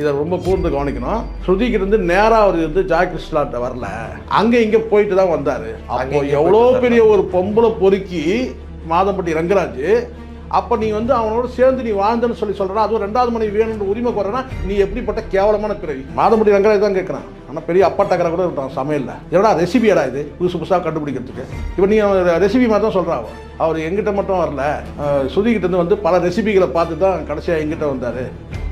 இதை ரொம்ப கூர்ந்து கவனிக்கணும். ஸ்ருதிக்கு இருந்து நேராக அவர் வந்து ஜாய் கிருஷ்ணாட்ட வரல. அங்கே இங்கே போயிட்டு தான் வந்தார். அப்போ எவ்வளோ பெரிய ஒரு பொம்பளை பொறுக்கி மாதம்பட்டி ரங்கராஜ் அப்போ நீ வந்து அவனோட சேர்ந்து நீ வாழ்ந்தன்னு சொல்லி சொல்கிறா அதுவும் ரெண்டாவது மனைவி வேணும்னு உரிமை கோரனா நீ எப்படிப்பட்ட கேவலமான பிறவி? மாதம்பட்டி ரங்கராஜ் தான் கேட்குறான் ஆனால் பெரிய அப்பாட்டக்கரை கூட இருக்கான் சமையலில். என்னடா ரெசிபியடா இது? புதுசு புதுசாக கண்டுபிடிக்கிறதுக்கு. இப்போ நீ ரெசிபி மாதிரி தான் சொல்கிறா அவன். அவர் எங்கிட்ட மட்டும் வரல. இருந்து வந்து பல ரெசிபிகளை பார்த்து தான் கடைசியாக எங்கிட்ட வந்தார்.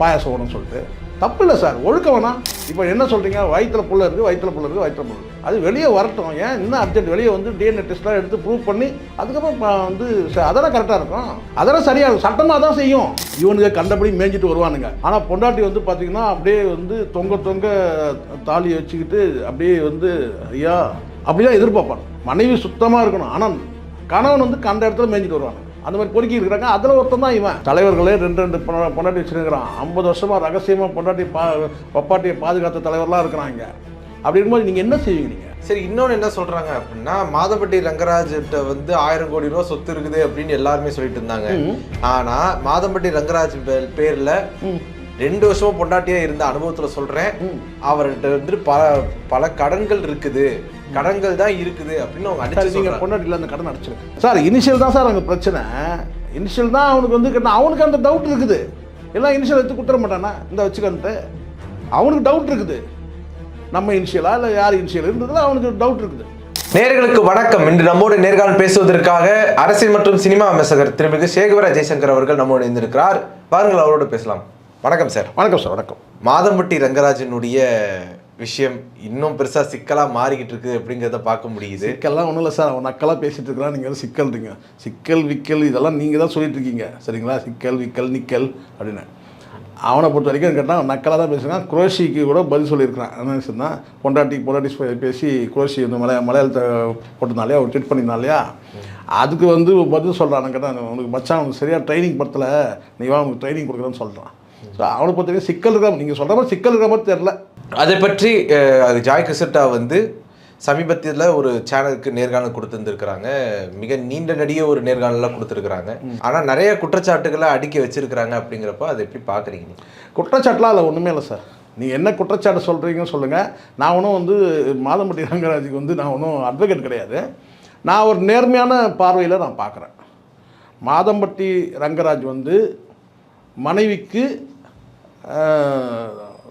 பாயாசம் வேணும்னு சொல்லிட்டு. தப்பு இல்லை சார். ஒழுக்க வேணாம். இப்போ என்ன சொல்கிறீங்க வயிற்றுல புள்ள இருக்குது வயிற்றுல புள்ள இருக்குது வயிற்றுல புள்ள இருக்குது அது வெளியே வரட்டும். ஏன் இன்னும் அர்ஜென்ட் வெளியே வந்து டிஎன்ஏ டெஸ்ட்லாம் எடுத்து ப்ரூவ் பண்ணி அதுக்கப்புறம் வந்து ச- அதெல்லாம் கரெக்டாக இருக்கும். அதெல்லாம் சரியாக இருக்கும். சட்டமாக தான் செய்யும். இவனுக்கு கண்டபடி மேய்ஞ்சிட்டு வருவானுங்க. ஆனால் பொண்டாட்டி வந்து பார்த்தீங்கன்னா அப்படியே வந்து தொங்க தொங்க தாலியை வச்சுக்கிட்டு அப்படியே வந்து ஐயா அப்படிதான் எதிர்பார்ப்பான் மனைவி சுத்தமாக இருக்கணும். ஆனால் கணவன் வந்து கண்ட இடத்துல மேய்ஞ்சிட்டு வருவாங்க. அந்த மாதிரி பொறுக்கி இருக்கிறாங்க. அதில் ஒருத்தன் தான் இவன். தலைவர்களே ரெண்டு ரெண்டு பொண்டாட்டி வச்சுருக்கிறான். ஐம்பது வருஷமாக ரகசியமாக பொண்டாட்டி பா பப்பாட்டியை பாதுகாத்த தலைவர்லாம் இருக்கிறாங்க. அப்படி இருக்கும்போது நீங்கள் என்ன செய்வீங்க நீங்கள் சரி இன்னொன்னு என்ன சொல்றாங்க அப்படின்னா மாதம்பட்டி ரங்கராஜ்கிட்ட வந்து ஆயிரம் கோடி ரூபா சொத்து இருக்குது அப்படின்னு எல்லாருமே சொல்லிட்டு இருந்தாங்க. ஆனா மாதம்பட்டி ரங்கராஜ் பேர்ல ரெண்டு வருஷமா பொண்டாட்டியா இருந்த அனுபவத்துல சொல்றேன். அவர்கிட்ட வந்து பல பல கடன்கள் இருக்குது. கடன்கள் தான் இருக்குது அப்படின்னு அவங்க அடிச்சு நீங்கள் பொண்டாட்டியில் அந்த கடன் அடிச்சிருங்க சார் இனிஷியல் தான் சார் அங்கே பிரச்சனை. இனிஷியல் தான் அவனுக்கு வந்து கேட்டா அவனுக்கு அந்த டவுட் இருக்குது. எல்லாம் இனிஷியல் எடுத்து கொடுத்துட மாட்டானா? இந்த வச்சுக்கன்ட்டு. அவனுக்கு டவுட் இருக்குது. நம்ம இனிஷியலா இல்லை யார் இனிஷியல் இருந்ததுல அவனுக்கு டவுட் இருக்குது. நேர்களுக்கு வணக்கம். இன்று நம்மோடு நேர்காணல் பேசுவதற்காக அரசியல் மற்றும் சினிமா விமர்சகர் திருமிகு சேகவர ஜெய்சங்கர் அவர்கள் நம்மோடு இருந்திருக்கிறார் பாருங்கள் அவரோடு பேசலாம். வணக்கம் சார். வணக்கம் சார். வணக்கம். மாதம்பட்டி ரங்கராஜனுடைய விஷயம் இன்னும் பெருசாக சிக்கலாக மாறிக்கிட்டு இருக்குது அப்படிங்கிறத பார்க்க முடியுது. சிக்கல்லாம் ஒன்றும் இல்லை சார். அவன் நக்கலாக பேசிகிட்டு இருக்கிறான். நீங்கள் வந்து சிக்கல்றீங்க சிக்கல் விக்கல் இதெல்லாம் நீங்கள் தான் சொல்லிட்டு இருக்கீங்க. சரிங்களா? சிக்கல் விக்கல் நிக்கல் அப்படின்னு. அவனை பொறுத்த வரைக்கும் கேட்டால் அவன் நக்கலாக தான் பேசுகிறான் குரோஷிக்கு கூட பதில் சொல்லியிருக்கிறான். என்ன சொன்னால் பொண்டாட்டி பொண்டாட்டி பேசி குரோஷி இந்த மலையா மலையாளத்தை போட்டிருந்தாலே அவர் ட்ரீட் பண்ணியிருந்தாலையா இல்லையா? அதுக்கு வந்து பதில் சொல்கிறான் கேட்டால் உனக்கு மச்சான் அவனுக்கு சரியாக ட்ரைனிங் படுத்தலை. நீ வா அவனுக்கு ட்ரைனிங் கொடுக்குறேன்னு சொல்கிறான் ஸோ அவனை பொறுத்த வரைக்கும் சிக்கல் இருக்கிற நீங்கள் சொல்கிற மாதிரி சிக்கல் இருக்கிற மாதிரி தெரில அதை பற்றி அஹ், ஜாய் கிசட்டா வந்து சமீபத்தில் ஒரு சேனலுக்கு நேர்காணல் கொடுத்துருந்துருக்குறாங்க. மிக நீண்ட நடிக ஒரு நேர்காணலாம் கொடுத்துருக்குறாங்க. ஆனா நிறைய குற்றச்சாட்டுகளை அடுக்கி வச்சிருக்கிறாங்க அப்படிங்கிறப்ப அதை எப்படி பார்க்குறீங்க குற்றச்சாட்டுலாம் அதில் ஒன்றுமே இல்லை சார். நீங்கள் என்ன குற்றச்சாட்டு சொல்கிறீங்கன்னு சொல்லுங்கள் நான் ஒன்றும் வந்து மாதம்பட்டி ரங்கராஜுக்கு வந்து நான் ஒன்றும் அட்வொகேட் கிடையாது. நான் ஒரு நேர்மையான பார்வையில் நான் பார்க்குறேன். மாதம்பட்டி ரங்கராஜ் வந்து மனைவிக்கு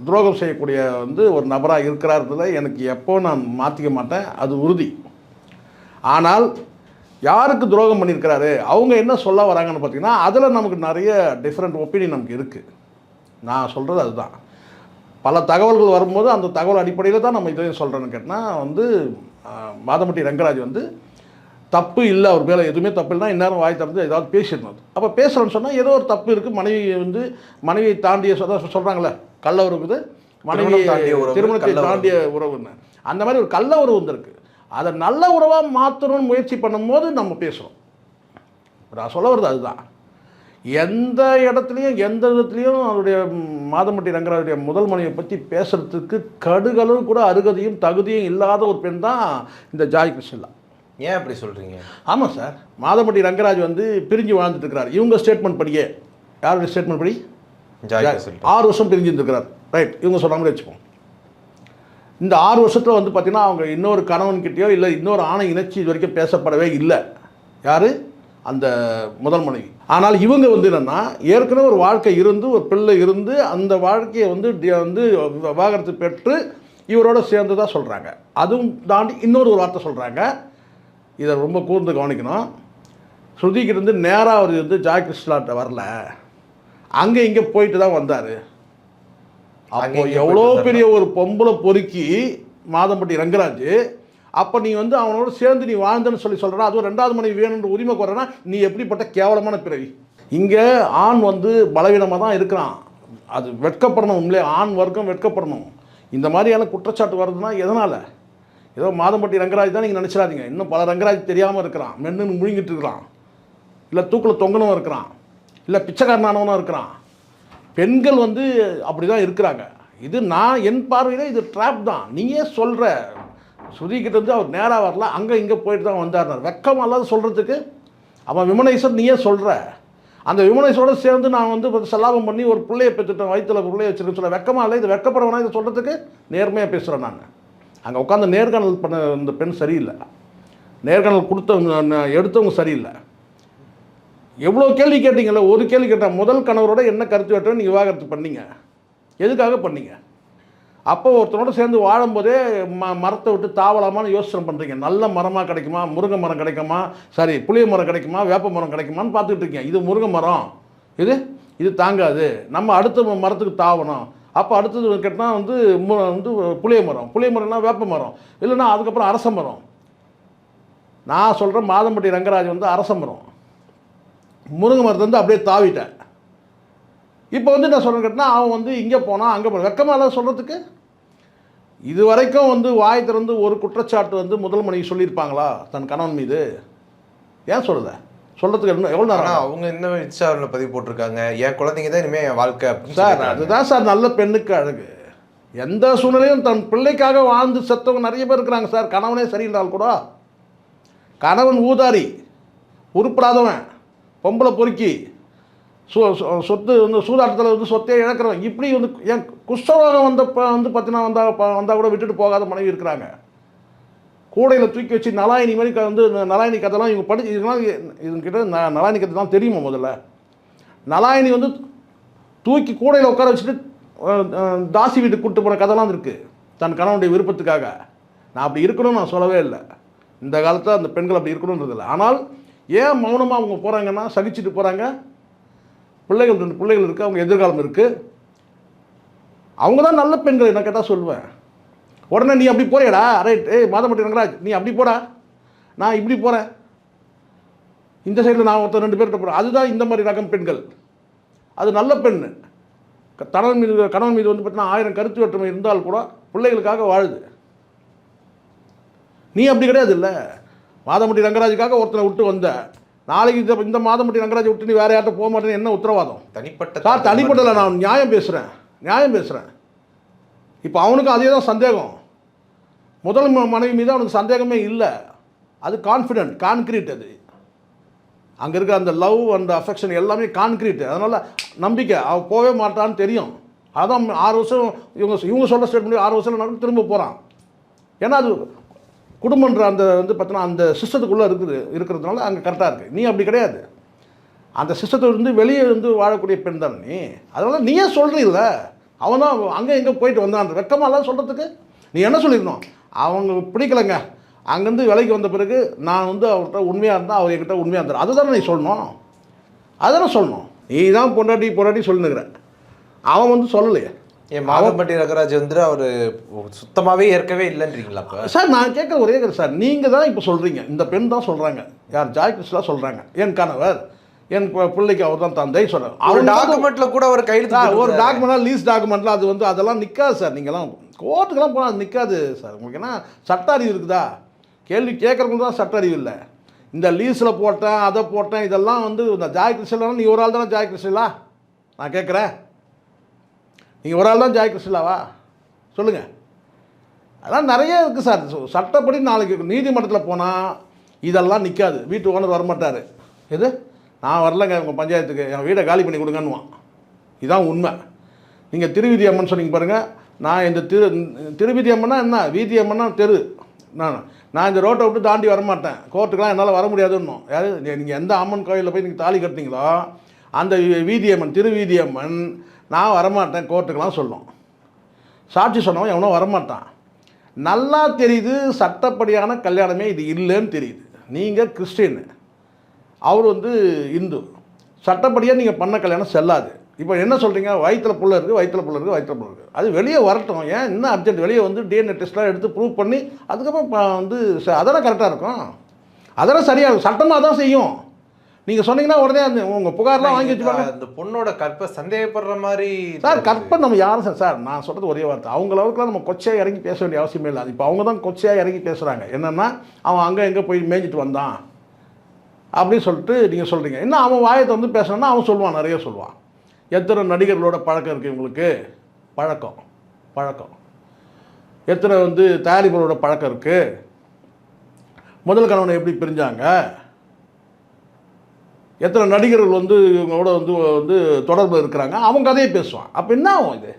துரோகம் செய்யக்கூடிய வந்து ஒரு நபராக இருக்கிறார்றதுல எனக்கு எப்போ நான் மாற்றிக்க மாட்டேன்? அது உறுதி. ஆனால் யாருக்கு துரோகம் பண்ணியிருக்கிறாரு? அவங்க என்ன சொல்ல வராங்கன்னு பார்த்தீங்கன்னா அதில் நமக்கு நிறைய டிஃப்ரெண்ட் ஒப்பீனியன் நமக்கு இருக்குது நான் சொல்கிறது அதுதான். பல தகவல்கள் வரும்போது அந்த தகவல் அடிப்படையில் தான் நம்ம இதையும் சொல்கிறேன்னு கேட்டால் வந்து மாதமட்டி மாதம்பட்டி ரங்கராஜ் வந்து தப்பு இல்லை அவர் மேலே எதுவுமே தப்பு இல்லைனா இந்நேரம் வாய் திறந்து ஏதாவது பேசியிருந்தது அப்போ பேசுகிறோன்னு சொன்னால் ஏதோ ஒரு தப்பு இருக்குது மனைவி வந்து மனைவியை தாண்டிய சொல்கிறாங்களே கள்ள உறவுக்குது மனைவி திருமணத்தை. தாண்டிய உறவுன்னு அந்த மாதிரி ஒரு கள்ள உறவு வந்திருக்கு. அதை நல்ல உறவாக மாற்றணும்னு முயற்சி பண்ணும்போது நம்ம பேசுகிறோம் நான் சொல்ல வர்றது அதுதான். எந்த இடத்துலையும் எந்த விதத்துலையும் அவருடைய மாதம்பட்டி ரங்கராஜுடைய முதல் மனைவியை பற்றி பேசுறதுக்கு கடுகளவு கூட அருகதையும் தகுதியும் இல்லாத ஒரு பெண் தான் இந்த ஜாய் கிருஷ்ணலா ஏன் அப்படி சொல்றீங்க? ஆமாம் சார். மாதம்பட்டி ரங்கராஜ் வந்து பிரிஞ்சு வாழ்ந்துட்டு இருக்கிறார். இவங்க ஸ்டேட்மெண்ட் படியே. யாருடைய ஸ்டேட்மெண்ட் படி? ஆறு வருஷம் பிரிஞ்சு இருந்திருக்கிறார் ரைட் இவங்க சொல்கிற மாதிரி வச்சுப்போம். இந்த ஆறு வருஷத்தில் வந்து பார்த்தீங்கன்னா அவங்க இன்னொரு கணவன்கிட்டயோ இல்லை இன்னொரு ஆணை இணைச்சி இது வரைக்கும் பேசப்படவே இல்லை. யார்? அந்த முதல் மனைவி. ஆனால் இவங்க வந்து என்னென்னா ஏற்கனவே ஒரு வாழ்க்கை இருந்து ஒரு பிள்ளை இருந்து அந்த வாழ்க்கையை வந்து வந்து விவாகரத்து பெற்று இவரோட சேர்ந்து தான் சொல்கிறாங்க அதுவும் தாண்டி இன்னொரு ஒரு வார்த்தை சொல்கிறாங்க இதை ரொம்ப கூர்ந்து கவனிக்கணும். ஸ்ருதிக்கு இருந்து நேராக அவர் வந்து ஜாய் கிருஷ்ணாட்ட வரல. அங்கே இங்கே போயிட்டு தான் வந்தார். அப்போ எவ்வளோ பெரிய ஒரு பொம்பளை பொறுக்கி மாதம்பட்டி ரங்கராஜ் அப்போ நீ வந்து அவனோட சேர்ந்து நீ வாழ்ந்தன்னு சொல்லி சொல்கிறா அதுவும் ரெண்டாவது மனைவி வேணுன்ற உரிமை கோரனா நீ எப்படிப்பட்ட கேவலமான பிறவி? இங்கே ஆண் வந்து பலவீனமாக தான் இருக்கிறான். அது வெட்கப்படணும் உண்மையிலே ஆண் வர்க்கம் வெட்கப்படணும். இந்த மாதிரியான குற்றச்சாட்டு வருதுன்னா எதனால்? ஏதோ மாதம்பட்டி ரங்கராஜ் தான் நீங்கள் நினச்சிடாதீங்க. இன்னும் பல ரங்கராஜ் தெரியாமல் இருக்கிறான். மென்னு முழுங்கிட்டு இருக்கிறான். இல்லை தூக்கில் தொங்கனவன் இருக்கிறான். இல்லை பிச்சைக்காரனானவனும் இருக்கிறான். பெண்கள் வந்து அப்படி தான் இருக்கிறாங்க. இது நான் என் பார்வையில் இது ட்ராப் தான். நீயே சொல்கிற சுதிக்கிட்ட இருந்து அவர் நேராக வரல. அங்கே இங்கே போயிட்டு தான் வந்தார்னார். வெக்கம் அல்லாத சொல்கிறதுக்கு அவன் விமனேஸ்வர் நீயே சொல்கிற அந்த விமனேஸ்வரோட சேர்ந்து நான் வந்து செல்லாபம் சல்லாபம் பண்ணி ஒரு பிள்ளையை பெற்றுட்டேன். வயிற்றில் பிள்ளைய வச்சிருக்கேன் சொல்ல வெக்கமாக இல்லை இது வெக்கப்படுறவனா இதை சொல்கிறதுக்கு நேர்மையாக பேசுகிறேன் நான். அங்கே உட்காந்து நேர்காணல் பண்ண இந்த பெண் சரியில்லை. நேர்காணல் கொடுத்தவங்க எடுத்தவங்க சரியில்லை. எவ்வளோ கேள்வி கேட்டீங்களோ ஒரு கேள்வி கேட்டால் முதல் கணவரோட என்ன கருத்து வெட்டுறோம் நீங்கள் விவாகரத்து பண்ணீங்க. எதுக்காக பண்ணீங்க? அப்போ ஒருத்தனோட சேர்ந்து வாழும்போதே ம மரத்தை விட்டு தாவலாமான்னு யோசனை பண்ணுறீங்க நல்ல மரமாக கிடைக்குமா? முருங்கை மரம் கிடைக்குமா? சரி புளிய மரம் கிடைக்குமா? வேப்ப மரம் கிடைக்குமான்னு பார்த்துட்டு இருக்கீங்க. இது முருங்கை மரம். இது? இது தாங்காது. நம்ம அடுத்த மரத்துக்கு தாவணும். அப்போ அடுத்தது கேட்டால் வந்து மு வந்து புளிய மரம். புளிய மரம்னா வேப்ப மரம். இல்லைன்னா அதுக்கப்புறம் அரச மரம். நான் சொல்கிறேன் மாதம்பட்டி ரங்கராஜ் வந்து அரச மரம். முருங்கை மரத்தை வந்து அப்படியே தாவிட்டேன். இப்போ வந்து நான் சொல்கிறேன் கேட்டால் அவன் வந்து இங்கே போனான் அங்கே போனான் வெக்கமாக இல்லை சொல்கிறதுக்கு இது வரைக்கும் வந்து வாய் திறந்து ஒரு குற்றச்சாட்டு வந்து முதல் மனைவி சொல்லியிருப்பாங்களா தன் கணவன் மீது? ஏன் சொல்லல சொல்கிறதுக்கு என்ன எவ்வளோ நேரம் அவங்க என்ன இன்ஸ்டாவில் பதிவு போட்டிருக்காங்க? என் குழந்தைங்க தான் இனிமே என் வாழ்க்கை சார். அதுதான் சார் நல்ல பெண்ணுக்கு அழகு. எந்த சூழ்நிலையும் தன் பிள்ளைக்காக வாழ்ந்து செத்தவங்க நிறைய பேர் இருக்கிறாங்க சார். கணவனே சரியில்லால் கூட. கணவன் ஊதாரி உருப்படாதவன். பொம்பளை பொறுக்கி. சு சொத்து வந்து சூதாட்டத்தில் வந்து சொத்தே இழக்கிறவன். இப்படி வந்து என் குஷ்டரோகம் வந்த வந்து பார்த்தீங்கன்னா வந்தால் வந்தால் கூட விட்டுட்டு போகாத மனைவி இருக்கிறாங்க. கூடையில் தூக்கி வச்சு நலாயினி மாதிரி க- வந்து இந்த நலாயினி கதைலாம் இவங்க படிச்சு இதெல்லாம் இதுங்கிட்ட ந நலாயினி கதை தான் தெரியுமா முதல்ல? நலாயினி வந்து தூக்கி கூடையில் உட்கார வச்சுட்டு தாசி வீட்டுக்கு கூப்பிட்டு போகிற கதைலாம் இருக்குது தன் கணவனுடைய விருப்பத்துக்காக. நான் அப்படி இருக்கணும்னு நான் சொல்லவே இல்லை. இந்த காலத்தில் அந்த பெண்கள் அப்படி இருக்கணுன்றது இல்லை. ஆனால் ஏன் மௌனமாக அவங்க போகிறாங்கன்னா சகிச்சுட்டு போகிறாங்க பிள்ளைகள் ரெண்டு பிள்ளைகள் இருக்குது அவங்க எதிர்காலம் இருக்குது அவங்க தான் நல்ல பெண்கள் என்ன கேட்டால் சொல்லுவேன். உடனே நீ அப்படி போறியடா? ரைட் ஏய் மாதம்பட்டி ரங்கராஜ் நீ அப்படி போடா. நான் இப்படி போகிறேன் இந்த சைடில் நான் ஒருத்தர் ரெண்டு பேர்கிட்ட போகிறேன் அதுதான் இந்த மாதிரி ரகம் பெண்கள். அது நல்ல பெண். க- கணவன் மீது கணவன் மீது வந்து பார்த்தீங்கன்னா ஆயிரம் கருத்து வேற்றுமை இருந்தால் கூட பிள்ளைகளுக்காக வாழுது. நீ அப்படி கிடையாது இல்லை. மாதம்பட்டி ரங்கராஜுக்காக ஒருத்தனை விட்டு வந்த. நாளைக்கு இந்த இந்த மாதம்பட்டி ரங்கராஜை விட்டு நீ வேற யார்கிட்ட போக மாட்டேன்னு என்ன உத்தரவாதம்? தனிப்பட்ட சார் தனிப்பட்டல நான் நியாயம் பேசுகிறேன் நியாயம் பேசுகிறேன் இப்போ அவனுக்கும் அதே தான் சந்தேகம். முதல் மனைவி மீது அவனுக்கு சந்தேகமே இல்லை. அது கான்ஃபிடென்ட் கான்க்ரீட் அது. அங்கே இருக்க அந்த லவ் அந்த அஃபெக்ஷன் எல்லாமே கான்க்ரீட் அதனால் நம்பிக்கை. அவன் போகவே மாட்டான்னு தெரியும். அதான் ஆறு வருஷம் இவங்க இவங்க சொல்கிற ஸ்டேட்மெண்ட் ஆறு வருஷம் நடந்து திரும்ப போகிறான் ஏன்னா அது குடும்பன்ற அந்த வந்து பார்த்தோன்னா அந்த சிஸ்டத்துக்குள்ளே இருக்குது இருக்கிறதுனால அங்கே கரெக்டாக இருக்குது நீ அப்படி கிடையாது. அந்த சிஸ்டத்தை இருந்து வெளியே இருந்து வாழக்கூடிய பெண் தானே நீ. அதனால் நீயே சொல்கிறீல்ல அவன் தான் அங்கே எங்கே போயிட்டு வந்தான். வெக்கமாலாம் சொல்கிறதுக்கு நீ என்ன சொல்லிடணும் அவங்க பிடிக்கலைங்க. அங்கேருந்து விலைக்கு வந்த பிறகு நான் வந்து அவர்கிட்ட உண்மையாக இருந்தால் அவர் என்கிட்ட உண்மையாக இருந்தார். அதுதானே நீ சொல்லணும்? அதுதானே சொல்லணும். நீ தான் பொண்டாட்டி பொண்டாட்டி சொல்லுங்கிற அவன் வந்து சொல்லலையே. என் மாதம்பட்டி ரங்கராஜ் வந்து அவரு சுத்தமாவே ஏற்கவே இல்லைன்றீங்களா சார் நான் கேட்குற ஒரே கேட்குறேன் சார் நீங்கள் தான் இப்போ சொல்கிறீங்க இந்த பெண் தான் சொல்கிறாங்க யார் ஜாய் கிருஷ்ணா சொல்கிறாங்க என் கணவர் என் பிள்ளைக்கு அவர் தான் தந்தை சொல்கிறாங்க ஒரு அவர் டாக்குமெண்ட்ல கூட ஒரு சார் ஒரு. டாக்குமெண்ட்லாம் லீஸ் டாக்குமெண்ட்ல அது வந்து அதெல்லாம் நிற்காது சார். நீங்களாம் கோர்ட்டுக்கெல்லாம் போனால் அது நிற்காது சார். உங்களுக்கு என்ன சட்ட அறிவு இருக்குதா? கேள்வி கேட்குறவங்களுக்கு தான் சட்ட அறிவு இல்லை. இந்த லீஸில் போட்டேன் அதை போட்டேன் இதெல்லாம் வந்து இந்த ஜாய் கிருஷ்ணன் நீ ஒரு ஆள் தானே ஜாய் கிருஷ்ணலா நான் கேட்குறேன். நீங்கள் ஒரு ஆள் தான் ஜாய் கிருஷ்ணலாவா? சொல்லுங்கள் அதெல்லாம் நிறைய இருக்குது சார். சட்டப்படி நாளைக்கு நீதிமன்றத்தில் போனால் இதெல்லாம் நிற்காது வீட்டு ஓனர் வரமாட்டார். எது? நான் வரலங்க உங்கள் பஞ்சாயத்துக்கு. என் வீடை காலி பண்ணி கொடுங்கன்னுவான். இதுதான் உண்மை. நீங்கள் திருவிதி அம்மன் சொன்னீங்க பாருங்கள் நான் இந்த திரு திருவிதி அம்மன்னா என்ன? வீதி அம்மன்னா தெரு. நான் நான் இந்த ரோட்டை விட்டு தாண்டி வரமாட்டேன். கோர்ட்டுக்கெலாம் என்னால் வர முடியாதுன்னும். யாரு? நீங்கள் எந்த அம்மன் கோயிலில் போய் நீங்கள் தாலி கட்டினீங்களோ அந்த வீதியம்மன் திருவீதியம்மன் நான் வரமாட்டேன் கோர்ட்டுக்கெலாம் சொல்லும். சாட்சி சொன்னவன் எவனோ வரமாட்டான். நல்லா தெரியுது சட்டப்படியான கல்யாணமே இது இல்லைன்னு தெரியுது. நீங்கள் கிறிஸ்டின் அவர் வந்து இந்து. சட்டப்படியாக நீங்கள் பண்ண கல்யாணம் செல்லாது. இப்போ என்ன சொல்கிறீங்க வயிற்றுல புள்ள இருக்குது வயிற்றுல புள்ள இருக்குது வயிற்றுல புள்ள இருக்குது அது வெளியே வரட்டும். ஏன் இன்னும் அர்ஜென்ட் வெளியே வந்து டிஎன்ஏ டெஸ்ட்லாம் எடுத்து ப்ரூவ் பண்ணி அதுக்கப்புறம் வந்து ச- அதெல்லாம் கரெக்டாக இருக்கும். அதெல்லாம் சரியாகும் சட்டமாக தான் செய்யும். நீங்கள் சொன்னீங்கன்னா உடனே அந்த உங்கள் புகார்லாம் வாங்கி வச்சுப்பாங்க. அந்த பொண்ணோட கற்ப சந்தேகப்படுற மாதிரி சார் கற்பனை நம்ம யாரும் சார் சார் நான் சொல்கிறது ஒரே வார்த்தை. அவங்க அளவுக்குலாம் நம்ம கொச்சையாக இறங்கி பேச வேண்டிய அவசியமே இல்லை. இப்போ அவங்க தான் கொச்சையாக இறங்கி பேசுகிறாங்க என்னென்னா அவன் அங்கே எங்கே போய் மேய்ஞ்சிட்டு வந்தான் அப்படின்னு சொல்லிட்டு நீங்கள் சொல்கிறீங்க என்ன அவன் வாயத்தை வந்து பேசுனான்னா அவன் சொல்லுவான் நிறைய சொல்லுவான். எத்தனை நடிகர்களோட பழக்கம் இருக்குது இவங்களுக்கு? பழக்கம் பழக்கம். எத்தனை வந்து தயாரிப்பாளரோட பழக்கம் இருக்குது முதல் கணவனை எப்படி பிரிஞ்சாங்க? எத்தனை நடிகர்கள் வந்து இவங்களோட வந்து வந்து தொடர்பில் இருக்கிறாங்க? அவங்க கதையை பேசுவான். அப்போ என்ன ஆகும் இது?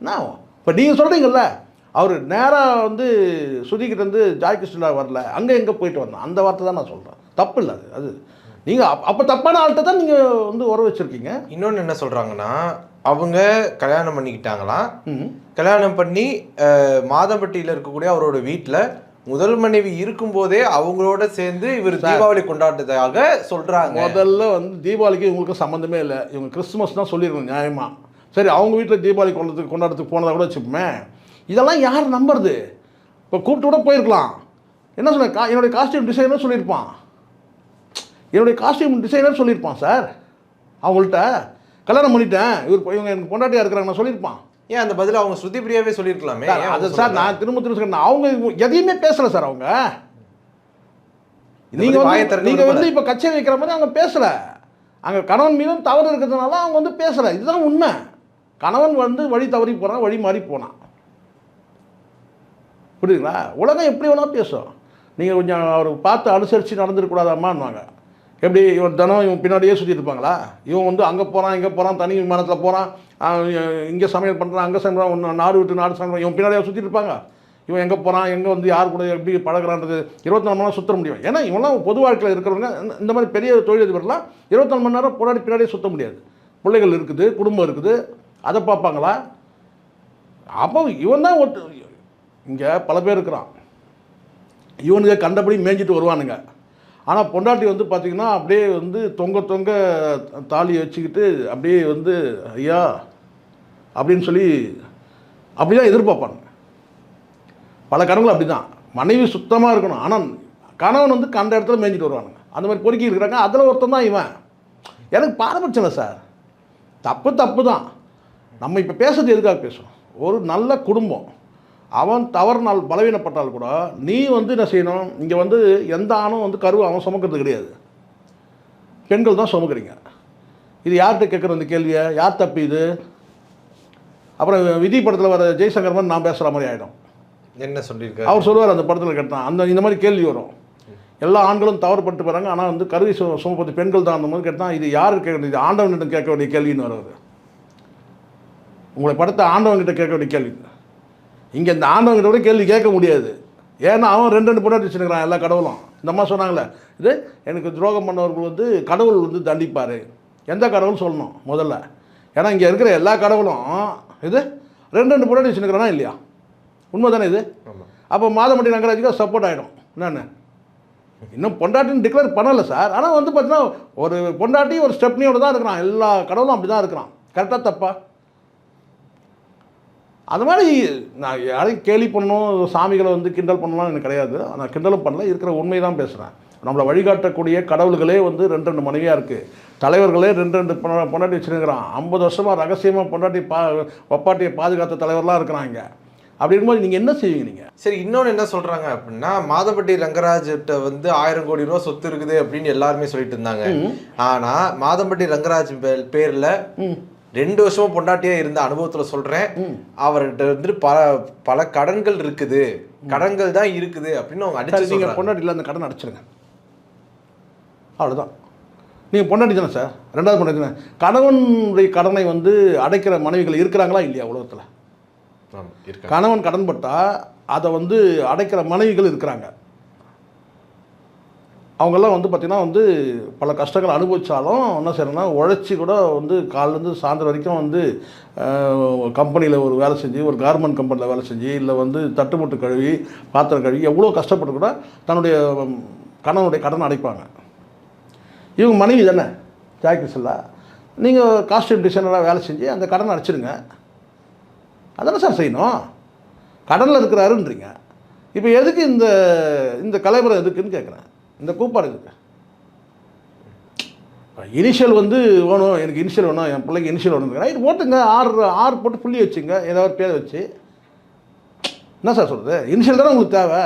என்ன ஆகும்? இப்போ நீங்கள் சொல்கிறீங்கல்ல அவர் நேராக வந்து சுதிக்கிட்ட இருந்து ஜாய் கிருஷ்ணா வரல அங்கே எங்கே போயிட்டு வந்தான்? அந்த வார்த்தை தான் நான் சொல்கிறேன் தப்பு இல்லை அது அது. நீங்கள் அப்போ தப்பான ஆள்கிட்ட தான் நீங்கள் வந்து உறவு வச்சுருக்கீங்க. இன்னொன்னு என்ன சொல்றாங்கன்னா அவங்க கல்யாணம் பண்ணிக்கிட்டாங்களாம். ம் கல்யாணம் பண்ணி மாதம்பட்டியில இருக்கக்கூடிய அவரோட வீட்ல முதல் மனைவி இருக்கும்போதே அவங்களோட சேர்ந்து இவர் தீபாவளி கொண்டாடுறதாக சொல்றாங்க. முதல்ல வந்து தீபாவளிக்கு இவங்களுக்கு சம்மந்தமே இல்லை. இவங்க கிறிஸ்துமஸ் தான் சொல்லியிருக்கணும் நியாயமாக சரி அவங்க வீட்டில் தீபாவளி கொண்டாடத்துக்கு கொண்டாடத்துக்கு போனதை கூட வச்சுப்போமே இதெல்லாம் யார் நம்புறது? இப்போ கூப்பிட்டு கூட போயிருக்கலாம். என்ன சொன்ன? கா என்னுடைய காஸ்டியூம் டிசைனர் சொல்லியிருப்பான். என்னுடைய காஸ்டியூம் டிசைனர் சொல்லியிருப்பான் சார் அவங்கள்ட்ட கல்யாணம் பண்ணிட்டேன். இவர் இவங்க எனக்கு பொண்டாட்டியாக இருக்கிறாங்க நான் சொல்லியிருப்பான். ஏன் அந்த பதில அவங்க ஸ்ருதி பிரியாவே சொல்லியிருக்கலாமே? அது சார்? நான் திரும்ப திரும்ப சொல்றேன். அவங்க எதையுமே பேசல சார் அவங்க. நீங்க வந்து நீங்க. வந்து இப்ப கச்சை வைக்கிற மாதிரி அவங்க பேசல. அங்க கணவன் மீதும் தவறு இருக்கிறதுனால அவங்க வந்து பேசல. இதுதான் உண்மை. கணவன் வந்து வழி தவறி போறான் வழி மாறி போனான். புரியுதுங்களா? உலகம் எப்படி வேணா பேசும். நீங்க கொஞ்சம் அவர் பார்த்து அனுசரித்து நடந்துருக்கூடாதாம்மான்வாங்க எப்படி இவன் தினம் இவன் பின்னாடியே சுற்றிட்டு இருப்பாங்களா? இவன் வந்து அங்கே போகிறான் இங்கே போகிறான் தனி விமானத்தில் போகிறான் இங்கே சமையல் பண்ணுறான் அங்கே சமையல் நாடு விட்டு நாடு சமையல் இவன் பின்னாடியே சுற்றிட்டு இருப்பாங்க. இவன் எங்கே போகிறான் எங்கே வந்து யார் கூட எப்படி பழகுறான்றது இருபத்தி நாலு மணி நேரம் சுற்ற முடியும். ஏன்னா இவெல்லாம் பொது வாழ்க்கையில் இருக்கிறவங்க இந்த- மாதிரி பெரிய தொழிலதிபர்லாம் இருபத்தி நாலு மணி நேரம் போராடி பின்னாடியே சுற்ற முடியாது. பிள்ளைகள் இருக்குது குடும்பம் இருக்குது அதை பார்ப்பாங்களா? அப்போ இவன் தான் ஒட்டு இங்கே பல பேர் இருக்கிறான். இவனுங்க கண்டபடி மேய்ஞ்சிட்டு வருவானுங்க. ஆனால் பொண்டாட்டி வந்து பார்த்திங்கன்னா அப்படியே வந்து தொங்க தொங்க தாலியை வச்சுக்கிட்டு அப்படியே வந்து ஐயா அப்படின்னு சொல்லி அப்படி தான் எதிர்பார்ப்பானுங்க பல கணவர்கள் அப்படி தான் மனைவி சுத்தமாக இருக்கணும். ஆனால் கணவன் வந்து கண்ட இடத்துல மேய்ஞ்சிட்டு வருவானுங்க. அந்த மாதிரி பொறுக்கி இருக்கிறாங்க. அதில் ஒருத்தன் தான் இவன். எனக்கு பாரபட்சம் இல்லை சார். தப்பு தப்பு தான். நம்ம இப்போ பேசுறது எதுக்காக பேசுகிறோம் ஒரு நல்ல குடும்பம். அவன் தவறுனால் பலவீனப்பட்டால் கூட நீ வந்து என்ன செய்யணும்? இங்கே வந்து எந்த ஆணும் வந்து கருவை அவன் சுமக்கிறது கிடையாது. பெண்கள் தான் சுமக்கிறீங்க. இது யார்கிட்ட கேட்குற இந்த கேள்வியை? யார் தப்பு இது? அப்புறம் விதி படத்தில் வர ஜெய்சங்கர் மாதிரி நான் பேசுகிற மாதிரி ஆகிடும் என்ன சொல்லியிருக்காரு? அவர் சொல்லுவார் அந்த படத்தில் கேட்டான். அந்த இந்த மாதிரி கேள்வி வரும். எல்லா ஆண்களும் தவறு பட்டு போகிறாங்க ஆனால் வந்து கருவி சு சுமப்பது பெண்கள் தான் அந்த மாதிரி கேட்டால் இது யார் கேட்க வேண்டியது? ஆண்டவனிடம் கேட்க வேண்டிய கேள்வின்னு வருவார். உங்களை படத்தை ஆண்டவன்கிட்ட கேட்க வேண்டிய கேள்வி இங்கே இந்த ஆண்டவன்கிட்ட கூட கேள்வி கேட்க முடியாது. ஏன்னா அவன் ரெண்டு ரெண்டு பொண்ணாட்டி வச்சுருக்கிறான் எல்லா கடவுளும். இந்த அம்மா சொன்னாங்களே இது எனக்கு துரோகம் பண்ணவர்கள் வந்து கடவுள் வந்து தண்டிப்பார். எந்த கடவுள் சொல்லணும் முதல்ல? ஏன்னா இங்கே இருக்கிற எல்லா கடவுளும் இது ரெண்டு ரெண்டு பொண்ணாட்டி வச்சுருக்கிறானா இல்லையா? உண்மை தானே இது அப்போ மாதமட்டி ரங்கராஜுக்கு சப்போர்ட் ஆகிடும் என்னென்ன? இன்னும் பொண்டாட்டின்னு டிக்ளேர் பண்ணலை சார். ஆனால் வந்து பார்த்தீங்கன்னா ஒரு பொண்டாட்டி ஒரு ஸ்டெப்னியோட தான் இருக்கிறான். எல்லா கடவுளும் அப்படி தான் இருக்கிறான் கரெக்டாக தப்பா? அது மாதிரி நான் யாரையும் கேலி பண்ணணும் சாமிகளை வந்து கிண்டல் பண்ணலாம் எனக்கு கிடையாது. நான் கிண்டலும் பண்ணல இருக்கிற உண்மை தான் பேசுகிறேன் நம்மளை வழிகாட்டக்கூடிய கடவுள்களே வந்து ரெண்டு ரெண்டு மனைவியாக இருக்குது தலைவர்களே ரெண்டு ரெண்டு பொண்டாட்டி வச்சுருக்கிறான். ஐம்பது வருஷமாக ரகசியமாக பொண்டாட்டி பா ஒப்பாட்டியை பாதுகாத்த தலைவர்லாம் இருக்கிறாங்க. அப்படி இருக்கும்போது நீங்கள் என்ன செய்வீங்க நீங்கள் சரி இன்னொன்னு என்ன சொல்றாங்க அப்படின்னா மாதப்பட்டி ரங்கராஜ்கிட்ட வந்து ஆயிரம் கோடி ரூபாய் சொத்து இருக்குது அப்படின்னு எல்லாருமே சொல்லிட்டு இருந்தாங்க. ஆனா மாதம்பட்டி ரங்கராஜ் பேர்ல ரெண்டு வருஷமா பொண்டாட்டியா இருந்த அனுபவத்துல சொல்றேன். அவர்கிட்ட வந்து பல பல கடன்கள் இருக்குது. கடன்கள் தான் இருக்குது அப்படின்னு அவங்க அடிச்சு சொல்றாங்க. பொண்டாட்டியில் அந்த கடன் அடைச்சிருங்க. அவ்வளோதான் நீங்கள் பொண்டாட்டி தானே சார்? ரெண்டாவது பொண்டாட்டி தானே? கணவனுடைய கடனை வந்து அடைக்கிற மனைவிகள் இருக்கிறாங்களா இல்லையா உலகத்தில். கணவன் கடன் பட்டால் அதை வந்து அடைக்கிற மனைவிகள் இருக்கிறாங்க. அவங்கெல்லாம் வந்து பார்த்திங்கன்னா வந்து பல கஷ்டங்கள் அனுபவித்தாலும் என்ன செய்யணும்னா உழைச்சி கூட வந்து காலிலேருந்து சாயந்தரம் வரைக்கும் வந்து கம்பெனியில் ஒரு வேலை செஞ்சு ஒரு கார்மெண்ட் கம்பெனியில் வேலை செஞ்சு இல்லை வந்து தட்டுமுட்டு கழுவி பாத்திரம் கழுவி எவ்வளோ கஷ்டப்பட்டு கூட தன்னுடைய கணவனுடைய கடன் அடைப்பாங்க. இவங்க மனைவி தானே ஜாக்கிரஸில் நீங்கள் காஸ்டியூம் டிசைனராக வேலை செஞ்சு அந்த கடனை அடைச்சிடுங்க அதானே சார் செய்யணும்? கடனில் இருக்கிறாருன்றீங்க. இப்போ எதுக்கு இந்த இந்த கலைபுரம் எதுக்குன்னு கேட்குறேன் இந்த கூப்பாடு இருக்கு. இனிஷியல் வந்து வேணும் எனக்கு இனிஷியல் வேணும் என் பிள்ளைக்கு இனிஷியல் வேணும் ரைட் போட்டுங்க ஆறு ஆறு போட்டு புள்ளி வச்சுங்க ஏதாவது பேர் வச்சு. என்ன சார் சொல்கிறது இனிஷியல் தானே உங்களுக்கு தேவை?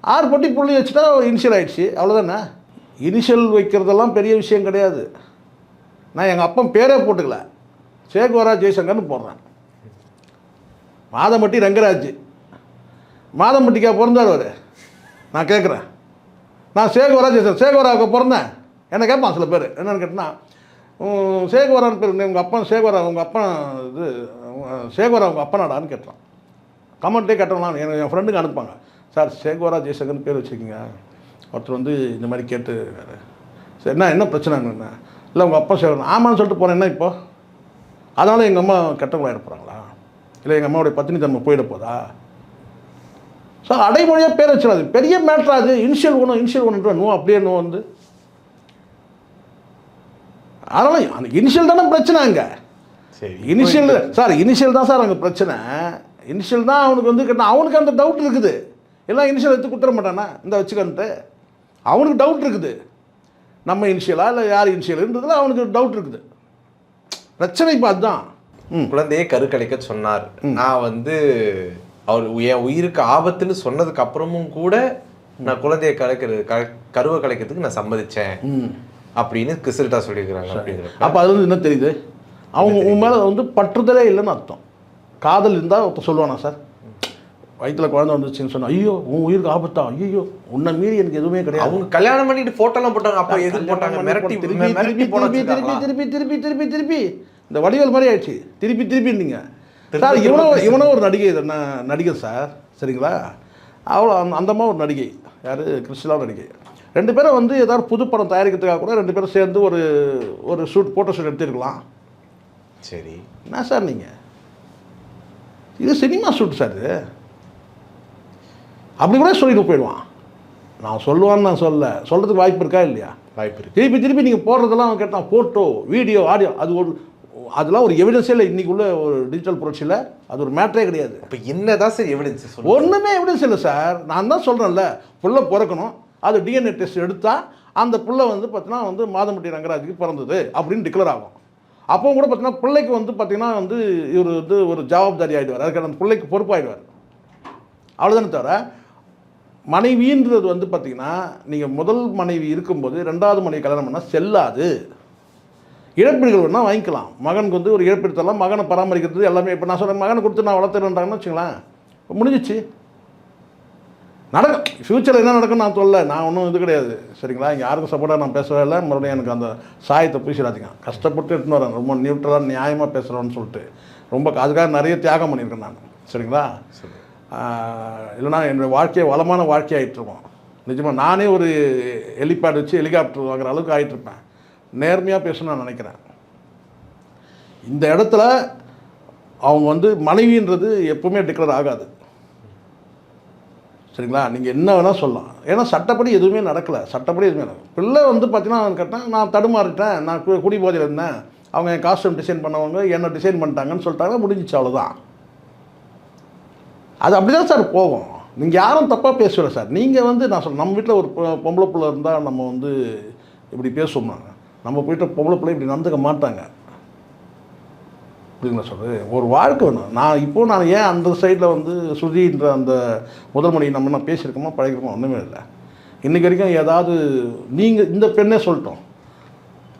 ஆறு போட்டி புள்ளி வச்சுட்டா இனிஷியல் ஆகிடுச்சு அவ்வளோதானே இனிஷியல் வைக்கிறதெல்லாம் பெரிய விஷயம் கிடையாது. நான் எங்கள் அப்பன் பேரே போட்டுக்கல. சேகுவரா ஜெய்சங்கர்னு போடுறேன். மாதம்பட்டி ரங்கராஜ். மாதம்பட்டிக்கா பிறந்தார் அவர். நான் கேட்குறேன் நான் சேகுவரா ஜெய்சங்கர் சேகுவராவுக்கு பிறந்தேன். என்ன கேட்பான் சில பேர். என்னென்னு கேட்டினா சேகுவரான்னு பேர் உங்கள் அப்பா சேகுவரா உங்கள் அப்பா இது சேகுவரா உங்கள் அப்பனாடான்னு கேட்டான். கமெண்ட்டே கேட்டோம்னா எனக்கு என் ஃப்ரெண்டுக்கு அனுப்பாங்க சார் சேகுவரா ஜெய்சங்கர்னு பேர் வச்சுருக்கீங்க ஒருத்தர் வந்து இந்த மாதிரி கேட்டு சரி என்ன என்ன பிரச்சனை? என்ன? இல்லை உங்கள் அப்பா சேகரன் ஆமான்னு சொல்லிட்டு போனேன் என்ன இப்போ? அதனால் எங்கள் அம்மா கெட்டவங்களாக போகிறாங்களா இல்லை எங்கள் அம்மாவுடைய பத்தினி தன்மை போயிட போதா? ஸோ அடைமொழியாக பேர் வச்சிடாது. பெரிய மேட்ரா அது. இனிஷியல் ஒன்று இனிஷியல் ஒன்று நோ அப்படியே நோ வந்து. அதனால் அந்த இனிஷியல் தானே பிரச்சனை அங்கே. சரி இனிஷியல் சார் இனிஷியல் தான் சார் அங்கே பிரச்சனை. இனிஷியல் தான் அவனுக்கு வந்து கேட்டால் அவனுக்கு அந்த டவுட் இருக்குது. எல்லாம் இனிஷியல் எடுத்து கொடுத்துட மாட்டானா? இந்த வச்சுக்கன்ட்டு. அவனுக்கு டவுட் இருக்குது. நம்ம இனிஷியலா இல்லை யார் இனிஷியல்ன்றதுல அவனுக்கு டவுட் இருக்குது. பிரச்சனை இப்போ அதுதான். குழந்தையை கருக்கலைக்க சொன்னார். நான் வந்து அவர் என் உயிருக்கு ஆபத்துன்னு சொன்னதுக்கு அப்புறமும் கூட நான் குழந்தையை கலைக்கிறது க- கருவை கலைக்கிறதுக்கு நான் சம்மதிச்சேன். ம். அப்படின்னு கிறிஸ்டா சொல்லியிருக்கிறாங்க அப்படிங்கிற அப்போ அது வந்து என்ன தெரியுது? அவங்க உன் மேலே வந்து பற்றுதலே இல்லைன்னு அர்த்தம். காதல் இருந்தால் ஒருத்தர் சொல்லுவானா சார்? வயித்துல குழந்தை வந்துச்சுன்னு சொன்னா ஐயோ உன் உயிருக்கு ஆபத்தா? ஐயோ உன்னை மீறி எனக்கு எதுவுமே கிடையாது. அவங்க கல்யாணம் பண்ணிட்டு போட்டோ எல்லாம் போட்டாங்க. அப்ப எதுக்கு போட்டாங்க? மிரட்டி திருப்பி திருப்பி திருப்பி? திருப்பி திருப்பி திருப்பி திருப்பி இந்த வடிவேல் மாதிரி ஆயிடுச்சு. திருப்பி திருப்பி இருந்தீங்க சார் இவனோ இவனோ ஒரு நடிகை நடிகர் சார்? சரிங்களா? அவ்வளோ அந்த அந்த அம்மா ஒரு நடிகை. யார்? கிறிஸ்டலா நடிகை. ரெண்டு பேரும் வந்து ஏதாவது புது படம் தயாரிக்கிறதுக்காக கூட ரெண்டு பேரும் சேர்ந்து ஒரு ஒரு ஷூட் ஃபோட்டோ ஷூட் எடுத்துருக்கலாம். சரி. என்ன சார் நீங்கள் இது சினிமா ஷூட் சார் இது. அப்படி கூட சொல்லிட்டு போயிடுவான். நான் சொல்லுவான்னு நான் சொல்ல சொல்கிறதுக்கு வாய்ப்பு இருக்கா இல்லையா? வாய்ப்பு இருக்கு. திருப்பி திருப்பி நீங்கள் போடுறதெல்லாம் கேட்டான் ஃபோட்டோ வீடியோ ஆடியோ அது ஒரு அதெல்லாம் ஒரு எவிடன்ஸே இல்லை. இன்னைக்கு உள்ள ஒரு டிஜிட்டல் புரட்சியில் அது ஒரு மேட்டரே கிடையாது. அப்ப என்னதான் சார் எவிடன்ஸ் ஒன்றுமே எவிடன்ஸ் இல்லை சார் நான் தான் சொல்கிறேன்ல புள்ள பிறக்கணும். அது டிஎன்ஏ டெஸ்ட் எடுத்தால் அந்த புள்ள வந்து பார்த்தீங்கன்னா வந்து மாதம்பட்டி ரங்கராஜுக்கு பிறந்தது அப்படின்னு டிக்ளேர் ஆகும். அப்போ கூட பார்த்தீங்கன்னா பிள்ளைக்கு வந்து பார்த்தீங்கன்னா வந்து இவர் வந்து ஒரு ஜவாப்தாரி ஆகிடுவார் அதுக்கு அந்த பிள்ளைக்கு பொறுப்பாயிடுவார். அவ்வளோதானே தவிர மனைவின்றது வந்து பார்த்தீங்கன்னா நீங்கள் முதல் மனைவி இருக்கும்போது ரெண்டாவது மனைவி கல்யாணம் பண்ணால் செல்லாது. இழப்பீடுகள் வேணால் வாங்கிக்கலாம். மகனுக்கு வந்து ஒரு இழப்பீடு தரலாம் மகனை பராமரிக்கிறது எல்லாமே. இப்போ நான் சொல்கிறேன் மகனை கொடுத்து நான் வளர்த்துறேன்றாங்கன்னு வச்சுங்களேன் இப்போ முடிஞ்சிச்சு. நடக்கும். ஃப்யூச்சரில் என்ன நடக்கும் நான் சொல்லல. நான் ஒன்றும் இது கிடையாது. சரிங்களா? இங்கே யாருக்கும் சப்போர்ட்டாக நான் பேசவே இல்லை. மறுபடியும் எனக்கு அந்த சாயத்தை பூசிடாதீங்க கஷ்டப்பட்டு எடுத்துன்னு வரேன். ரொம்ப நியூட்ரலாக நியாயமாக பேசுகிறோன்னு சொல்லிட்டு. ரொம்ப அதுக்காக நிறைய தியாகம் பண்ணியிருக்கேன் நான். சரிங்களா? ஆஹ் இல்லைன்னா என்னுடைய வாழ்க்கையை வளமான வாழ்க்கை ஆகிட்டுருக்கோம் நிஜமாக நானே ஒரு ஹெலிபேட் வச்சு ஹெலிகாப்டர் வாங்குற அளவுக்கு ஆகிட்டுருப்பேன் நேர்மையாக பேசணும்னு நான் நினைக்கிறேன். இந்த இடத்துல அவங்க வந்து மனைவின்றது எப்பவுமே டிக்ளேர் ஆகாது. சரிங்களா? நீங்கள் என்ன வேணால் சொல்லலாம். ஏன்னா சட்டப்படி எதுவுமே நடக்கலை. சட்டப்படி எதுவுமே நடக்கல. பிள்ளை வந்து பார்த்தீங்கன்னா கேட்டேன் நான் தடுமாறிட்டேன். நான் கு- குடி போதையில் இருந்தேன். அவங்க என் காஸ்டியூம் டிசைன் பண்ணவங்க என்ன டிசைன் பண்ணிட்டாங்கன்னு சொல்லிட்டாங்க. முடிஞ்சிச்சு. அவ்வளோதான் அது அப்படி தான் சார் போகும். நீங்கள் யாரும் தப்பாக பேசுகிற சார். நீங்கள் வந்து நான் சொல்ல நம்ம வீட்டில் ஒரு பொம்பளை பிள்ளை இருந்தால் நம்ம வந்து இப்படி பேசுவோம் நம்ம போயிட்டு பொம்பளை பிள்ளை இப்படி நடந்துக்க மாட்டாங்க. புரியுங்களா சொல்கிறது ஒரு வாழ்க்கை வேணும். நான் இப்போது நான் ஏன் அந்த சைடில் வந்து சுதின்ற அந்த முதல் மணி நம்ம நான் பேசியிருக்கோமா பழகிருக்கோமா ஒன்றுமே இல்லை. இன்றைக்கி வரைக்கும் ஏதாவது நீங்கள் இந்த பெண்ணே சொல்லிட்டோம்.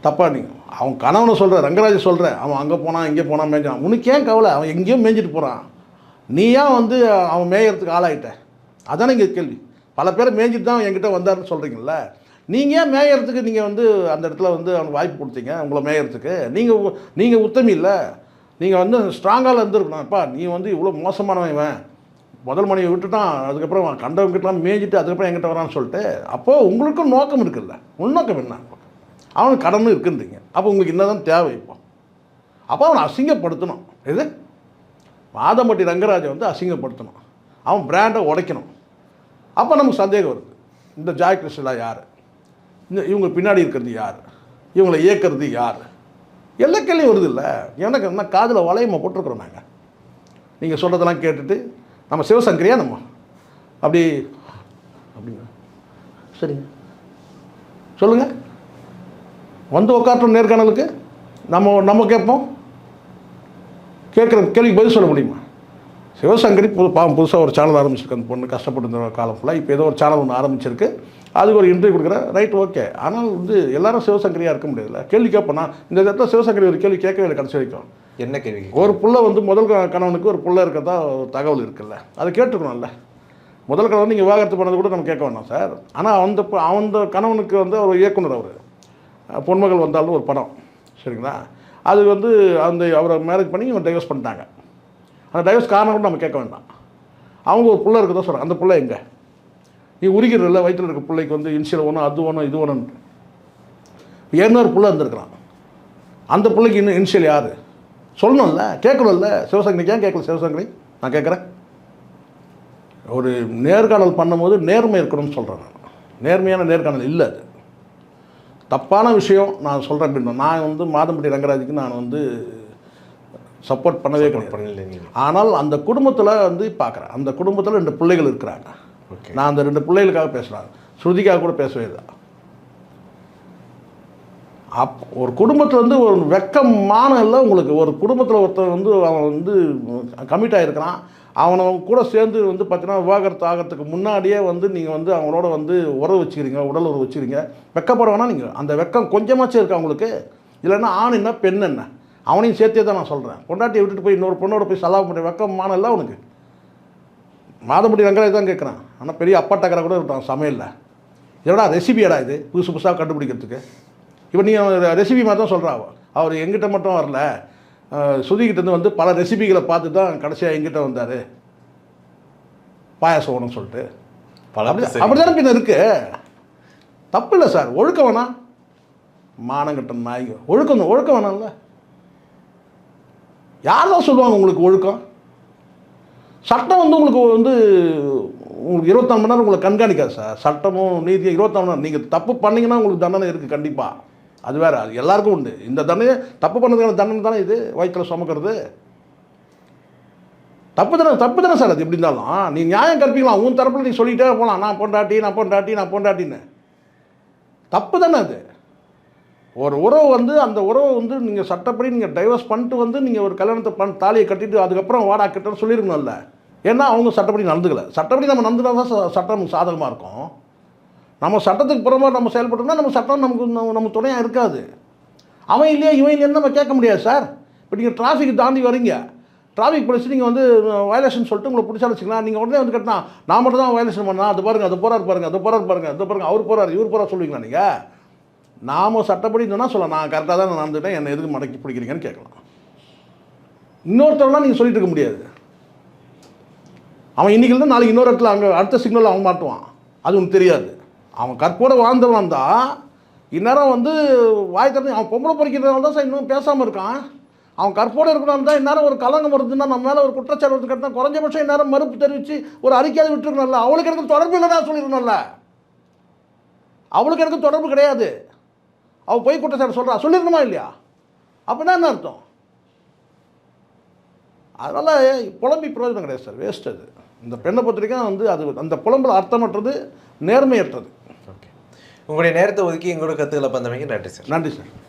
தப்பாக நீங்கள் அவன் கணவனை சொல்கிற ரங்கராஜ் சொல்கிற அவன் அங்கே போனான் இங்கே போனான் மேய்ஞ்சான் உனக்கு ஏன் கவலை? அவன் எங்கேயும் மேய்ஞ்சிட்டு போகிறான் நீ ஏன் வந்து அவன் மேயறதுக்கு ஆளாயிட்ட? அதானே இங்கே கேள்வி. பல பேர் மேய்ஞ்சிட்டு தான் என்கிட்ட வந்தாருன்னு சொல்கிறீங்களே நீங்கள் ஏன் மேயறதுக்கு நீங்கள் வந்து அந்த இடத்துல வந்து அவனுக்கு வாய்ப்பு கொடுத்தீங்க? உங்களை மேயறதுக்கு. நீங்கள் நீங்கள் உத்தமி இல்லை. நீங்கள் வந்து ஸ்ட்ராங்காக இருந்திருக்கணும். அப்பா நீ வந்து இவ்வளோ மோசமானவன் இவன். முதல் மனைவி விட்டுட்டான். அதுக்கப்புறம் கண்டவங்கிட்டலாம் மேய்ஞ்சிட்டு அதுக்கப்புறம் எங்கிட்ட வரான்னு சொல்லிட்டு அப்போது உங்களுக்கும் நோக்கம் இருக்குல்ல. உள்நோக்கம் என்ன? அவனுக்கு கடனும் இருக்குன்றீங்க. அப்போ உங்களுக்கு என்னதான் தேவை இப்போ? அப்போ அவனை அசிங்கப்படுத்தணும். இது மாதம்பட்டி ரங்கராஜை வந்து அசிங்கப்படுத்தணும். அவன் பிராண்டை உடைக்கணும். அப்போ நமக்கு சந்தேகம் வருது. இந்த ஜாய் கிருஷ்ணலா யார்? இந்த இவங்க பின்னாடி இருக்கிறது யார்? இவங்களை இயக்கிறது யார்? எல்லா கேள்வியும் வருது இல்லை? எனக்கு என்ன காதில் வளையமாக போட்டிருக்கிறோம் நாங்கள் நீங்கள் சொல்கிறதெல்லாம் கேட்டுட்டு நம்ம சிவசங்கரியா நம்ம? அப்படி அப்படிங்க. சரிங்க. சொல்லுங்கள் வந்து உட்காட்டும் நேர்காணலுக்கு. நம்ம நம்ம கேட்போம். கேட்குற கேள்விக்கு பதில் சொல்ல முடியுமா? சிவசங்கரி புது பாவம் புதுசாக ஒரு சேனல் ஆரம்பிச்சிருக்கு. அந்த பொண்ணு கஷ்டப்பட்டு இருந்த காலம் ஃபுல்லாக இப்போ ஏதோ ஒரு சேனல் ஒன்று ஆரம்பிச்சிருக்கு. அதுக்கு ஒரு இன்டர்வியூ கொடுக்குறேன். ரைட் ஓகே ஆனால் வந்து எல்லாரும் சிவசங்கரியாக இருக்க முடியாதுல்ல. கேள்வி கேட்பேன் இந்த இடத்துல சிவசங்கரி ஒரு கேள்வி கேட்கவே இல்லை கடைசி வரைக்கும். என்ன கேள்வி ஒரு புள்ள வந்து முதல் கணவனுக்கு ஒரு புள்ள இருக்கிறதா ஒரு தகவல் இருக்குல்ல. அதை கேட்டுக்கணும்ல. முதல் கணவன் நீங்கள் விவாகரத்து பண்ணது கூட நம்ம கேட்க வேண்டாம் சார். ஆனால் அந்த அந்த கணவனுக்கு வந்து ஒரு இயக்குனர் அவர். பொன்மகள் வந்தாலும் ஒரு படம். சரிங்களா? அது வந்து அந்த அவரை மேரேஜ் பண்ணி இவங்க டைவர்ஸ் பண்ணிட்டாங்க. அந்த டைவர்ஸ் காரணம் கூட நம்ம கேட்க வேண்டாம். அவங்க ஒரு புள்ள இருக்குதோ சொல்கிறாங்க அந்த புள்ள எங்கே? நீ உரிக்கிறதில்ல வயிற்றில் இருக்க பிள்ளைக்கு வந்து இன்சியல் ஒன்றும் அது ஒன்றும் இது ஒன்று ஏற்கனவே புள்ள இருந்திருக்கிறான் அந்த பிள்ளைக்கு இன்னும் இன்சியல் யார்? சொல்லணும்ல கேட்கணும்ல. சிவசங்கரி ஏன் கேட்கல சிவசங்கரி? நான் கேட்குறேன். ஒரு நேர்காணல் பண்ணும்போது நேர்மை இருக்கணும்னு சொல்கிறேன் நான். நேர்மையான நேர்காணல் இல்லை அது. தப்பான விஷயம் நான் சொல்கிறேன் அப்படின்னா நான் வந்து மாதம்பட்டி ரங்கராஜுக்கு நான் வந்து சப்போர்ட் பண்ணவே கிடையாது. ஆனால் அந்த குடும்பத்தில் வந்து பார்க்குறேன் அந்த குடும்பத்தில் ரெண்டு பிள்ளைகள் இருக்கிறாங்க. நான் அந்த ரெண்டு பிள்ளைகளுக்காக பேசுகிறேன் ஸ்ருதிக்காக கூட பேசவே இல்லை. அப் ஒரு குடும்பத்தில் வந்து ஒரு வெக்கமான இல்லை உங்களுக்கு ஒரு குடும்பத்தில் ஒருத்தன் வந்து அவன் வந்து கமிட் ஆகிருக்கிறான் அவனை கூட சேர்ந்து வந்து பார்த்தீங்கன்னா விவாகரத்து ஆகிறதுக்கு முன்னாடியே வந்து நீங்கள் வந்து அவங்களோட வந்து உறவு வச்சுக்கிறீங்க உடல் உறவு வச்சுக்கிறீங்க. வெக்கப்பட வேணா நீங்கள் அந்த வெக்கம் கொஞ்சமாச்சும் இருக்கா உங்களுக்கு? இல்லைன்னா ஆண் என்ன பெண் என்ன? அவனையும் சேர்த்தே தான் நான் சொல்கிறேன் பொண்டாட்டியை விட்டுட்டு போய் இன்னொரு பொண்ணோட போய் செலவு பண்ணி வெக்கமான இல்லை அவனுக்கு மாதமுடி ரங்கராஜ் தான் கேட்குறான். ஆனால் பெரிய அப்பாட்டக்கரை கூட இருக்கான் சமையலில். என்னடா ரெசிபியடா இது? புதுசு புதுசாக கண்டுபிடிக்கிறதுக்கு. இப்போ நீ ரெசிபி மாதிரி தான் சொல்கிறா அவர் எங்கிட்ட மட்டும் வரல. சுதிக்கிட்டேருந்து வந்து பல ரெசிபிகளை பார்த்து தான் கடைசியாக எங்கிட்ட வந்தார். பாயாசம் வேணும்னு சொல்லிட்டு. பல அப்படி தானே பின்ன இருக்கு? தப்பு இல்லை சார். ஒழுக்கம் வேணாம் மானங்கட்டம் நாய்ங்க ஒழுக்கம் ஒழுக்கம் வேணாம்ல. யார் தான் சொல்லுவாங்க உங்களுக்கு ஒழுக்கம்? சட்டம் வந்து உங்களுக்கு வந்து உங்களுக்கு இருபத்தாறு மணி நேரம் உங்களை கண்காணிக்காது சார். சட்டமும் நீதியும் இருபத்தாறு மணி நேரம். நீங்கள் தப்பு பண்ணீங்கன்னா உங்களுக்கு தண்டனை இருக்குது கண்டிப்பாக அது வேறு அது எல்லாருக்கும் உண்டு. இந்த தண்டனையே தப்பு பண்ணதுக்கான தண்டனை தானே இது? வயிற்றில் சுமக்கிறது. தப்பு தானே தப்பு தானே சார் அது எப்படி இருந்தாலும். நீ நியாயம் கற்பிக்கலாம். உன் தரப்பில் நீ சொல்லிட்டே போகலாம் நான் பொண்டாட்டி நான் பொண்டாட்டி நான் பொண்டாட்டின்னு. தப்பு தானே அது? ஒரு உறவு வந்து அந்த உறவை வந்து நீங்கள் சட்டப்படி நீங்கள் டைவர்ஸ் பண்ணிட்டு வந்து நீங்கள் ஒரு கல்யாணத்தை பண் தாலியை கட்டிட்டு அதுக்கப்புறம் வாடா கிட்டன்னு சொல்லியிருக்கணும்ல ஏன்னா அவங்க சட்டப்படி நடந்துக்கல. சட்டப்படி நம்ம நடந்துனா தான் சட்டம் நமக்கு சாதகமாக இருக்கும். நம்ம சட்டத்துக்கு புறமா நம்ம செயல்பட்டோம்னா நம்ம சட்டம் நமக்கு நம்ம துணையாக இருக்காது. அவன் இல்லையா இவன் இல்லையான்னு நம்ம கேட்க முடியாது சார். இப்போ நீங்கள் டிராஃபிக் தாண்டி வரீங்க. டிராஃபிக் போலீஸ் நீங்கள் வந்து வயலேஷன் சொல்லிட்டு உங்களை பிடிச்சா வச்சுக்கலாம். நீங்கள் உடனே வந்து கட்டினா நான் மட்டும் தான் வயலேஷன் பண்ணா அது பாருங்கள் அது போகிறார் பாருங்கள் அது போகிறார் பாருங்கள் அது பாருங்கள் அவர் போகிறார் இவர் போகிறார் சொல்லுவீங்களா நீங்கள் நாம் சட்டப்படி இருந்தோம்னா சொல்லலாம். நான் கரெக்டாக தான் நடந்துட்டேன் என்னை எதுக்கு மடக்கி பிடிக்கிறீங்கன்னு கேட்கலாம். இன்னொருத்தவனா நீங்கள் சொல்லிட்டு இருக்க முடியாது. அவன் இன்றைக்கி இருந்து நாளைக்கு இன்னொரு இடத்துல அங்கே அடுத்த சிக்னல் அவன் மாட்டுவான். அது உனக்கு தெரியாது. அவன் கற்போட வாழ்ந்தவன் தான். இந்நேரம் வந்து வாய் திறந்து அவன் பொம்பளை பொறிக்கிறதுனால தான் சார் இன்னும் பேசாமல் இருக்கான். அவன் கற்போடு இருக்கணும் தான் இந்நேரம் ஒரு கலங்கம் வருதுன்னா நம்ம மேலே ஒரு குற்றச்சாட்டு வந்து கட்டினா குறைஞ்சபட்சம் இந்நேரம் மறுப்பு தெரிவித்து ஒரு அறிக்கையாவது விட்டுருக்கணும்ல. அவளுக்கு எனக்கு தொடர்பு இல்லைன்னா சொல்லியிருக்கணும்ல அவளுக்கு எனக்கு தொடர்பு கிடையாது. அவள் போய் குற்றச்சாட்டு சொல்கிறா சொல்லியிருக்கணுமா இல்லையா? அப்படின்னா என்ன அர்த்தம்? அதனால் புலம்பி பிரயோஜனம் கிடையாது சார். வேஸ்ட் அது. இந்த பெண்ணை பத்திரிக்கை வந்து அது அந்த புலம்புல அர்த்தமற்றது நேர்மையற்றது. ஓகே. உங்களுடைய நேரத்தை ஒதுக்கி எங்களோட கருத்துக்களை பந்தமைக்கு நன்றி சார். நன்றி சார்.